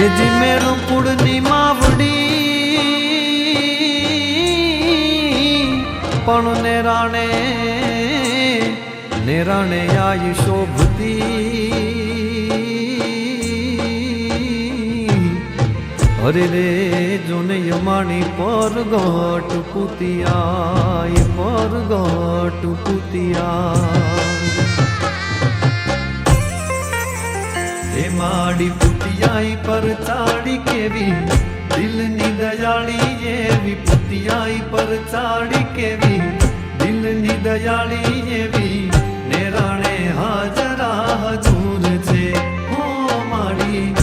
હેજી મેળું કુળની માવડી. પણ નેરાણે નેરાણે આઈ શોભતી અરે રે, જોને યમાણી પર ગોટ પુતિયા પર ગોટ પુતિયા એ માડી પુતિયાઈ પર ચાડી કેવી? દિલની દયાળી એવી પુતિયાઈ પર ચાડી કેવી? દિલની દયાળી એવી નેરાણે હાજરા હજૂર છે. હો માડી